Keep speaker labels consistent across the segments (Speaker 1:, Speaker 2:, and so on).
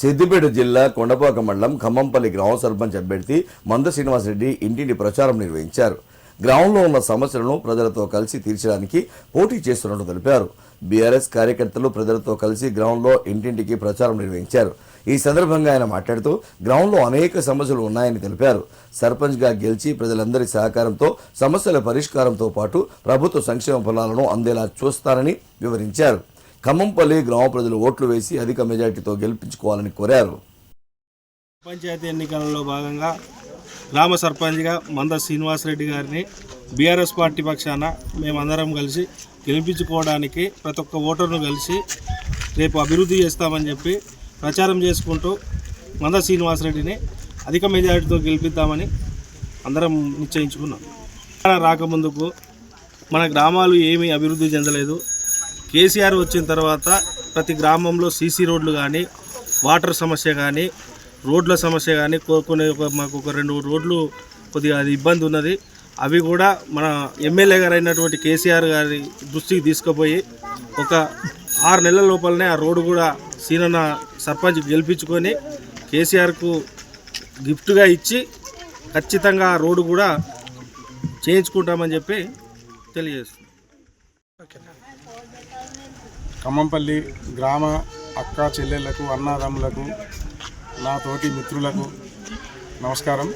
Speaker 1: సిద్దిపేట జిల్లా కొండపాక మండలం ఖమ్మంపల్లి గ్రామ సర్పంచ్ అభ్యర్థి మంద శ్రీనివాసరెడ్డి ఇంటింటి ప్రచారం నిర్వహించారు. గ్రామంలో ఉన్న సమస్యలను ప్రజలతో కలిసి తీర్చడానికి పోటీ చేస్తున్నట్టు తెలిపారు. బీఆర్ఎస్ కార్యకర్తలు ప్రజలతో కలిసి గ్రామంలో ఇంటింటికి ప్రచారం నిర్వహించారు. ఈ సందర్భంగా ఆయన మాట్లాడుతూ గ్రామంలో అనేక సమస్యలు ఉన్నాయని తెలిపారు. సర్పంచ్గా గెలిచి ప్రజలందరి సహకారంతో సమస్యల పరిష్కారంతో పాటు ప్రభుత్వ సంక్షేమ ఫలాలను అందేలా చూస్తారని వివరించారు. ఖమ్మంపల్లి గ్రామ ప్రజలు ఓట్లు వేసి అధిక మెజార్టీతో గెలిపించుకోవాలని కోరారు.
Speaker 2: పంచాయతీ ఎన్నికలలో భాగంగా గ్రామ సర్పంచ్గా మంద శ్రీనివాసరెడ్డి గారిని బీఆర్ఎస్ పార్టీ పక్షాన మేమందరం కలిసి గెలిపించుకోవడానికి ప్రతి ఒక్క ఓటర్ను కలిసి రేపు అభివృద్ధి చేస్తామని చెప్పి ప్రచారం చేసుకుంటూ మంద శ్రీనివాసరెడ్డిని అధిక మెజారిటీతో గెలిపిద్దామని అందరం నిశ్చయించుకున్నాం. రాకముందుకు మన గ్రామాలు ఏమీ అభివృద్ధి చెందలేదు. కేసీఆర్ వచ్చిన తర్వాత ప్రతి గ్రామంలో సీసీ రోడ్లు కానీ వాటర్ సమస్య కానీ రోడ్ల సమస్య కానీ కొన్ని ఒక మాకు ఒక రెండు రోడ్లు కొద్దిగా అది ఇబ్బంది ఉన్నది. అవి కూడా మన ఎమ్మెల్యే గారు అయినటువంటి కేసీఆర్ గారి దృష్టికి తీసుకుపోయి ఒక ఆరు నెలల లోపలనే ఆ రోడ్డు కూడా సీనన్న సర్పంచ్ గెలిపించుకొని కేసీఆర్కు గిఫ్ట్గా ఇచ్చి ఖచ్చితంగా ఆ రోడ్డు కూడా చేయించుకుంటామని చెప్పి తెలియజేస్తుంది
Speaker 3: ఖమ్మంపల్లి గ్రామ అక్క చెల్లెళ్ళకు అన్నదమ్ములకు నా తోటి మిత్రులకు నమస్కారం.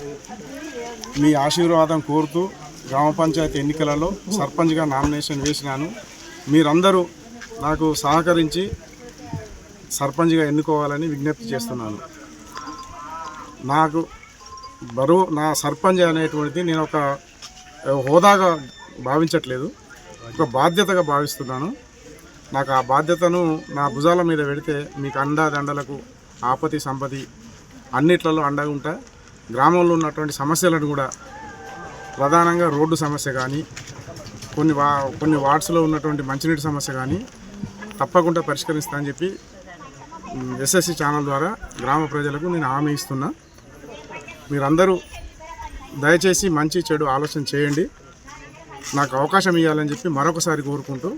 Speaker 3: మీ ఆశీర్వాదం కోరుతూ గ్రామ పంచాయతీ ఎన్నికలలో సర్పంచ్గా నామినేషన్ వేసినాను. మీరందరూ నాకు సహకరించి సర్పంచ్గా ఎన్నుకోవాలని విజ్ఞప్తి చేస్తున్నాను. నాకు బరువు నా సర్పంచ్ అనేటువంటిది నేను ఒక హోదాగా భావించట్లేదు. ఒక బాధ్యతగా భావిస్తున్నాను. నాకు ఆ బాధ్యతను నా భుజాల మీద పెడితే మీకు అండా దండలకు ఆపతి సంపతి అన్నిట్లలో అండగా ఉంటా. గ్రామంలో ఉన్నటువంటి సమస్యలను కూడా ప్రధానంగా రోడ్డు సమస్య కానీ కొన్ని వా కొన్ని వార్డ్స్లో ఉన్నటువంటి మంచినీటి సమస్య కానీ తప్పకుండా పరిష్కరిస్తా అని చెప్పి ఎస్ఎస్సి ఛానల్ ద్వారా గ్రామ ప్రజలకు నేను హామీ ఇస్తున్నా. మీరందరూ దయచేసి మంచి చెడు ఆలోచన చేయండి. నాకు అవకాశం ఇవ్వాలని చెప్పి మరొకసారి కోరుకుంటూ